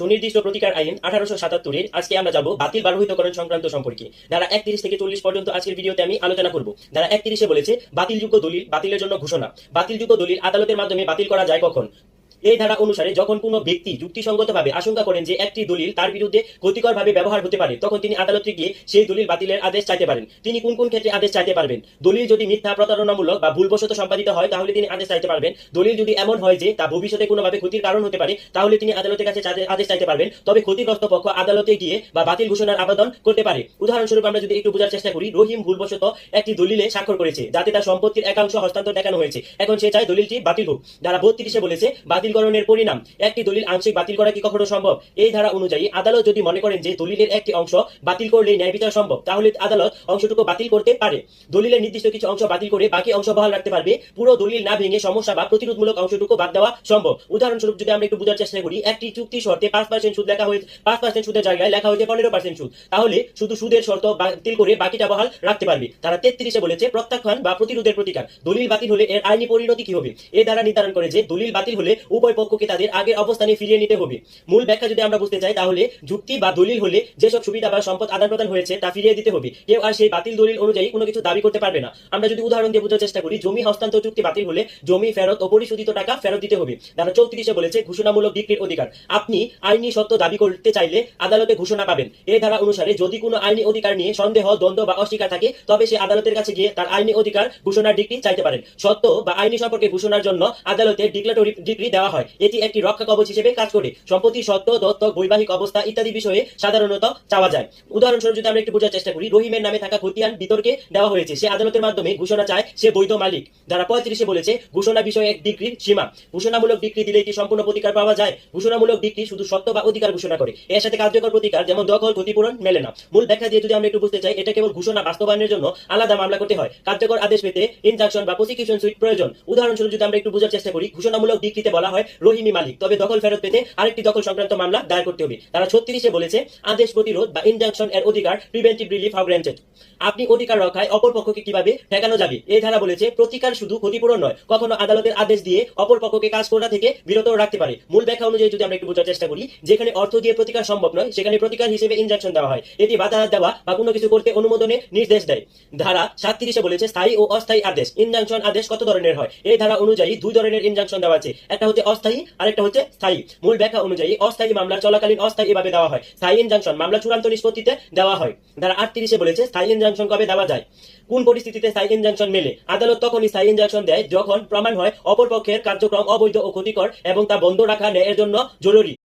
সুনির্দিষ্ট প্রতিকার আইন আঠারোশো সাতাত্তরের আজকে আমরা যাব বাতিল বা রহিতকরণ সংক্রান্ত সম্পর্কে। ধারা একত্রিশ থেকে চল্লিশ পর্যন্ত আজকের ভিডিওতে আমি আলোচনা করব। ধারা একত্রিশে বলেছে, বাতিলযোগ্য দলিল বাতিলের জন্য ঘোষণা। বাতিলযোগ্য দলিল আদালতের মাধ্যমে বাতিল করা যায় কখন? এই ধারা অনুসারে যখন কোনো ব্যক্তি যুক্তিসঙ্গতভাবে আশঙ্কা করেন যে একটি দলিল তার বিরুদ্ধে ক্ষতিকরভাবে ব্যবহার হতে পারে, তখন তিনি আদালতে গিয়ে সেই দলিল বাতিলের আদেশ চাইতে পারেন। তিনি কোন কোন ক্ষেত্রে আদেশ চাইতে পারবেন? দলিল যদি মিথ্যা, প্রতারণামূলক বা ভুলবশত সম্পাদিত হয়, তাহলে তিনি আদেশ চাইতে পারবেন। দলিল যদি এমন হয় যে তা ভবিষ্যতে কোনোভাবে ক্ষতির কারণ হতে পারে, তাহলে তিনি আদালতের কাছে আদেশ চাইতে পারবেন। তবে ক্ষতিগ্রস্ত পক্ষ আদালতে গিয়ে বা বাতিল ঘোষণার আবেদন করতে পারে। উদাহরণস্বরূপ আমরা যদি একটু বোঝার চেষ্টা করি, রহিম ভুলবশত একটি দলিলে স্বাক্ষর করেছে, যাতে তার সম্পত্তির একাংশ হস্তান্তর দেখানো হয়েছে। এখন সে চায় দলিলটি বাতিল হোক। যারা বত্রিশে বলেছে বাতিলকরণের পরিণাম। একটি দলিল আংশিক বাতিল করা কি কখনো সম্ভব? এই ধারা অনুযায়ী আদালত যদি মনে করেন যে দলিলের একটি অংশ বাতিল করলে ন্যায় বিচার সম্ভব, তাহলে আদালত অংশটুকু বাতিল করতে পারে। দলিলের নির্দিষ্ট কিছু অংশ বাতিল করে বাকি অংশ বহাল রাখতে পারবে। পুরো দলিল না ভেঙে সমস্যা বা প্রতিরোধমূলক অংশটুকু বাদ দেওয়া সম্ভব। উদাহরণস্বরূপ যদি আমরা একটু বোঝার চেষ্টা করি, একটি চুক্তি শর্তে পাঁচ পার্সেন্ট সুদ লেখা হয়েছে পাঁচ পার্সেন্ট সুদের জায়গায় লেখা হয়েছে পনেরো পার্সেন্ট সুদ। তাহলে শুধু সুদের শর্ত বাতিল করে বাকিটা বহাল রাখতে পারবে। তারা তেত্রিশে বলেছে, প্রত্যাখ্যান বা প্রতিরোধের প্রতিকার। দলিল বাতিল হলে এর আইনি পরিণতি কি হবে? এ দ্বারা নির্ধারণ করে যে দলিল বাতিল হলে উভয় পক্ষকে তাদের আগের অবস্থানে ফিরিয়ে নিতে হবে। মূল ব্যাখ্যা যদি আমরা বুঝতে চাই, তাহলে যুক্তি বা দলিল হলে যেসব সুবিধা বা সম্পদ আদান প্রদান হয়েছে, তা ফিরিয়ে দিতে হবে। কেউ আর সেই বাতিল দলিল অনুযায়ী কোনো কিছু দাবি করতে পারবে না। আমরা যদি উদাহরণ দিয়ে বোঝার চেষ্টা করি, জমি হস্তান্তর চুক্তি বাতিল হলে জমি ফেরত ও পরিশোধিত টাকা ফেরত দিতে হবে। তারা চৌত্রিশে বলেছে, ঘোষণামূলক বিক্রির অধিকার। আপনি আইনি সত্য দাবি করতে চাইলে আদালতে ঘোষণা পাবেন। এই ধারা অনুসারে যদি কোনো আইনি অধিকার নিয়ে সন্দেহ, দ্বন্দ্ব বা অস্বীকার থাকে, তবে সে আদালতের কাছে গিয়ে তার আইনি অধিকার ঘোষণার ডিগ্রি চাইতে পারেন। সত্য বা আইনি সম্পর্কে ঘোষণার জন্য আদালতে ডিক্লাটরি ডিগ্রি দেওয়া হয়। এটি একটি রক্ষা কবচ হিসেবে কাজ করে। সম্পত্তি সত্য দত্তক বৈবাহিক অবস্থা ইত্যাদি বিষয়ে সাধারণত চাওয়া যায়। উদাহরণস্বরূপ যদি আমরা একটু বোঝার চেষ্টা করি, রহিমের নামে থাকা খতিয়ান বিতর্কে দেওয়া হয়েছে। সে আদালতের মাধ্যমে ঘোষণা চায়, সে বৈধ মালিক। যারা পঁয়ত্রিশে বলেছে, ঘোষণা বিষয়ে এক ডিগ্রির সীমা। ঘোষণামূলক ডিগ্রি দিলে কি সম্পূর্ণ প্রতিকার পাওয়া যায়। ঘোষণামূলক বিক্রি শুধু সত্য বা অধিকার ঘোষণা করে। এর সাথে কার্যকর প্রতিকার যেমন দখল, ক্ষতিপূরণ মেলে না। মূল ব্যাখ্যা দিয়ে যদি আমরা একটু বুঝতে চাই, এটা কেবল ঘোষণা বাস্তবায়নের জন্য আলাদা মামলা করতে হয়। কার্যকর আদেশ পেতে ইনজাকশন বা প্রসিকিউশন সুইট প্রয়োজন। উদাহরণস্বরূপ যদি আমরা একটু বোঝার চেষ্টা করি, ঘোষণামূলক ডিগ্রিতে বলা হয় রহিমি মালিক। তবে দখল ফেরত পেতে আরেকটি দখল সংক্রান্ত মামলা দায়ের করতে হবে। তারা ছত্রিশে বলেছে, আদেশ প্রতিরোধ বা ইনজাকশন এর অধিকার প্রিভেন্টিভ রিলিফ হাউ গ্রান্টেড আপনি অধিকার রক্ষায় অপর পক্ষকে কীভাবে ঠেকানো যাবে? এই ধারা বলেছে, প্রতিকার শুধু ক্ষতিপূরণ নয়, কখনো আদালতের আদেশ দিয়ে অপর পক্ষকে কাজ করা থেকে বিরত রাখতে পারে। মূল ব্যাখ্যা অনুযায়ী যদি আমরা একটু বোঝার চেষ্টা করি, যেখানে অর্থ দিয়ে প্রতিকার সম্ভব নয়, সেখানে প্রতিকার হিসেবে ইনজাকশন দেওয়া হয়। এটি বাধা দেওয়া বা কোনো কিছু করতে অনুমোদনে নির্দেশ দেয়। ধারা সাতত্রিশে বলেছে, স্থায়ী ও অস্থায়ী আদেশ। ইনজাংশন আদেশ কত ধরনের হয়? এই ধারা অনুযায়ী দুই ধরনের ইনজাংশন দেওয়া আছে। একটা হচ্ছে অস্থায়ী আর একটা হচ্ছে স্থায়ী। মূল ব্যাখ্যা অনুযায়ী অস্থায়ী মামলা চলাকালীন অস্থায়ী ভাবে দেওয়া হয়। স্থায়ী ইনজাংশন মামলা চূড়ান্ত নিষ্পত্তিতে দেওয়া হয়। ধারা আটত্রিশে বলেছে স্থায়ী ইনজাংশন কবে দেওয়া যায়? কোন পরিস্থিতিতে স্থায়ী ইনজাংশন মেলে? আদালত তখনই স্থায়ী ইনজাংশন দেয় যখন প্রমাণ হয় অপরপক্ষের কার্যক্রম অবৈধ ও ক্ষতিকর এবং তা বন্ধ রাখা ন্যায়ের জন্য জরুরি।